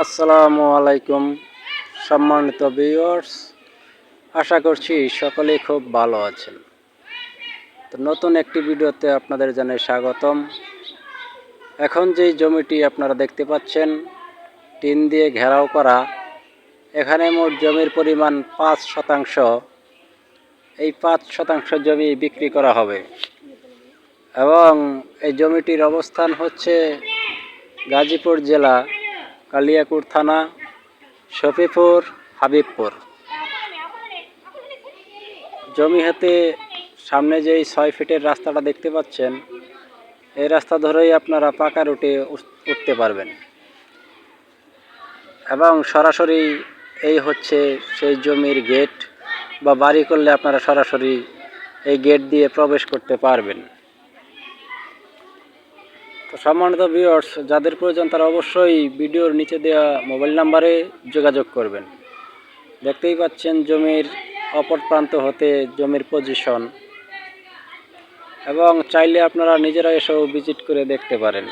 আসসালামু আলাইকুম, সম্মানিত ভিউয়ার্স আশা করছি সকলেই খুব ভালো আছেন। তো নতুন একটি ভিডিওতে আপনাদের জানাই স্বাগতম। এখন যেই জমিটি আপনারা দেখতে পাচ্ছেন, টিন দিয়ে ঘেরাও করা, এখানে মোট জমির পরিমাণ পাঁচ শতাংশ। এই পাঁচ শতাংশ জমি বিক্রি করা হবে। এবং এই জমিটির অবস্থান হচ্ছে গাজীপুর জেলা কালিয়াকুর থানা, শফিপুর, হাবিবপুর। জমি হাতে সামনে যেই ছয় ফিটের রাস্তাটা দেখতে পাচ্ছেন, এই রাস্তা ধরেই আপনারা পাকা রুটে উঠতে পারবেন। এবং সরাসরি এই হচ্ছে সেই জমির গেট বা বাড়ি করলে আপনারা সরাসরি এই গেট দিয়ে প্রবেশ করতে পারবেন। তো সম্মানিত ভিউয়ার্স যাদের প্রয়োজন তারা অবশ্যই ভিডিওর নিচে দেওয়া মোবাইল নাম্বারে যোগাযোগ করবেন। দেখতেই পাচ্ছেন জমির অপর প্রান্ত হতে জমির পজিশন এবং চাইলে আপনারা নিজেরা এসেও ভিজিট করে দেখতে পারেন।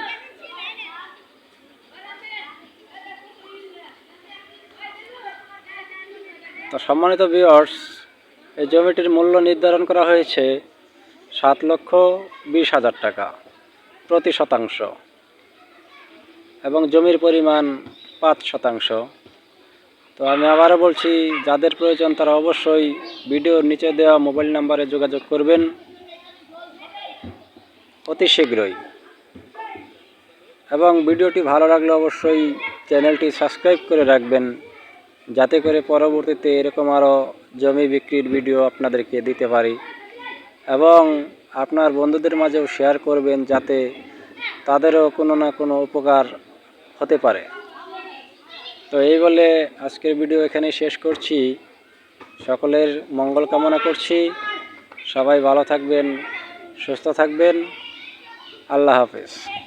তো সম্মানিত ভিউয়ার্স এই জমিটির মূল্য নির্ধারণ করা হয়েছে সাত লক্ষ বিশ হাজার টাকা। প্রতি শতাংশ এবং জমির পরিমাণ পাঁচ শতাংশ। তো আমি আবারও বলছি, যাদের প্রয়োজন তারা অবশ্যই ভিডিওর নিচে দেওয়া মোবাইল নাম্বারে যোগাযোগ করবেন। অতি শীঘ্রই। এবং ভিডিওটি ভালো লাগলে অবশ্যই চ্যানেলটি সাবস্ক্রাইব করে রাখবেন, যাতে করে পরবর্তীতে এরকম আরও জমি বিক্রির ভিডিও আপনাদেরকে দিতে পারি। এবং আপনার বন্ধুদের মাঝেও শেয়ার করবেন যাতে তাদেরও কোনো না কোনো উপকার হতে পারে। তো এই বলে আজকের ভিডিও এখানে শেষ করছি। সকলের মঙ্গল কামনা করছি। সবাই ভালো থাকবেন, সুস্থ থাকবেন। আল্লাহ হাফেজ।